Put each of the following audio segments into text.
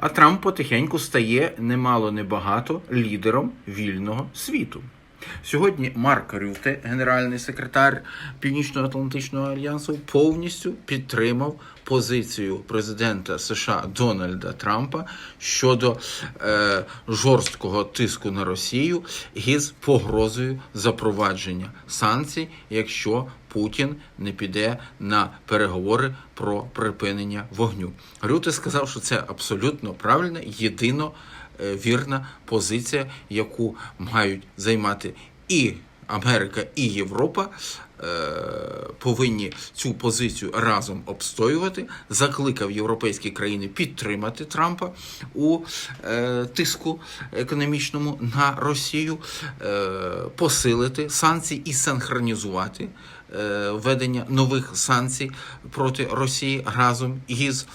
А Трамп потихеньку стає немало небагато лідером вільного світу. Сьогодні Марк Рюте, генеральний секретар Північно-Атлантичного альянсу, повністю підтримав позицію президента США Дональда Трампа щодо е, жорсткого тиску на Росію із погрозою запровадження санкцій, якщо Путін не піде на переговори про припинення вогню. Рюте сказав, що це абсолютно правильна, єдино е, вірна позиція, яку мають займати і Америка, і Європа. е, Повинні цю позицію разом обстоювати. Закликав європейські країни підтримати Трампа у е, тиску економічному на Росію, посилити санкції і синхронізувати введення нових санкцій проти Росії разом із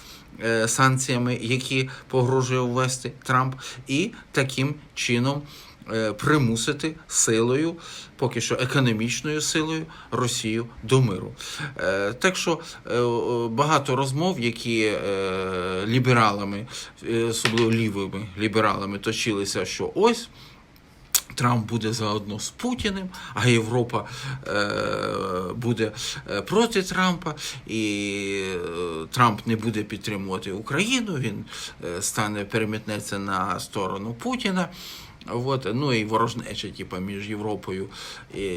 е, санкціями, які погрожує ввести Трамп, і таким чином е, примусити силою, поки що економічною силою, Росію до миру. Е, Так що е, багато розмов, які е, лібералами, е, особливо лівими лібералами, точилися, що ось. Трамп буде заодно з Путіним, а Європа е, буде е, проти Трампа, і е, Трамп не буде підтримувати Україну. Він стане перемітнеться на сторону Путіна. От, ну і ворожнеча, типу, між Європою і,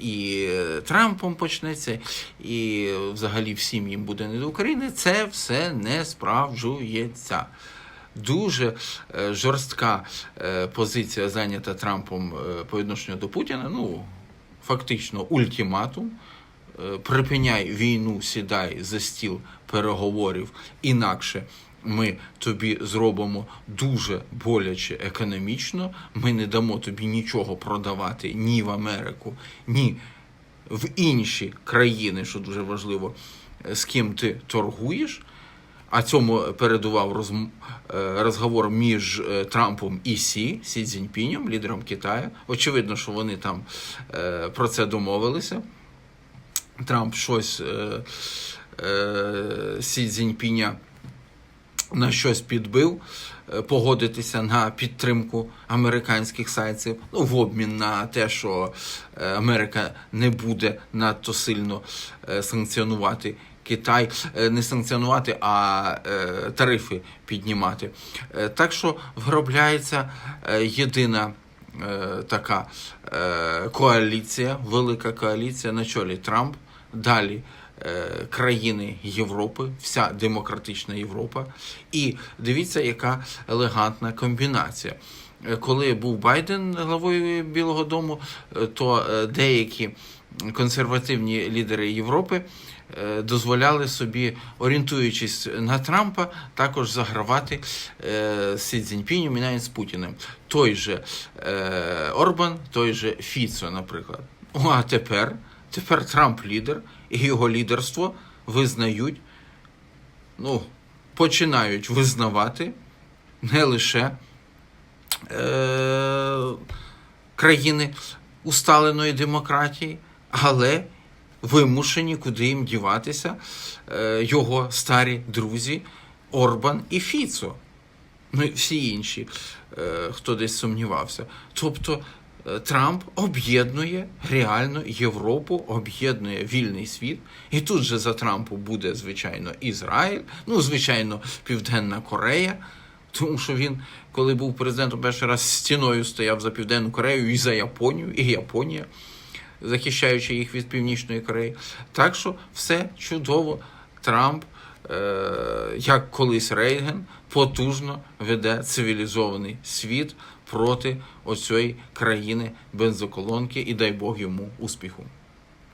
і Трампом почнеться, і взагалі всім їм буде не до України. Це все не справджується. Дуже е, жорстка е, позиція зайнята Трампом е, по відношенню до Путіна. Ну, фактично, ультиматум. Припиняй війну, сідай за стіл переговорів, інакше ми тобі зробимо дуже боляче економічно. Ми не дамо тобі нічого продавати ні в Америку, ні в інші країни, що дуже важливо, з ким ти торгуєш. А цьому передував розм... е, розговор між е, Трампом і Сі, Сі Цзіньпінем, лідером Китаю. Очевидно, що вони там е, про це домовилися. Трамп щось Сі Цзіньпіня на щось підбив, погодитися на підтримку американських санкцій, ну, в обмін на те, що Америка не буде надто сильно санкціонувати Китай, е, не санкціонувати, а е, тарифи піднімати. Е, Так що виробляється єдина. Така коаліція, велика коаліція на чолі Трамп, далі країни Європи, вся демократична Європа. І дивіться, яка елегантна комбінація. Коли був Байден главою Білого Дому, то деякі консервативні лідери Європи е, дозволяли собі, орієнтуючись на Трампа, також загравати е, з Сі Цзіньпінем і навіть з Путіним. Той же е, Орбан, той же Фіцо, наприклад. А тепер, тепер Трамп лідер, і його лідерство визнають, ну, починають визнавати не лише е, країни усталеної демократії, але вимушені, куди їм діватися, е, його старі друзі Орбан і Фіцо. Ну і всі інші, е, хто десь сумнівався. Тобто е, Трамп об'єднує реально Європу, об'єднує вільний світ. І тут же за Трампу буде, звичайно, Ізраїль, ну, звичайно, Південна Корея. Тому що він, коли був президентом, перший раз стіною стояв за Південну Корею і за Японію, і Японія, захищаючи їх від Північної Кореї. Так що все чудово. Трамп, е, як колись Рейген, потужно веде цивілізований світ проти оцієї країни бензоколонки, і дай Бог йому успіху.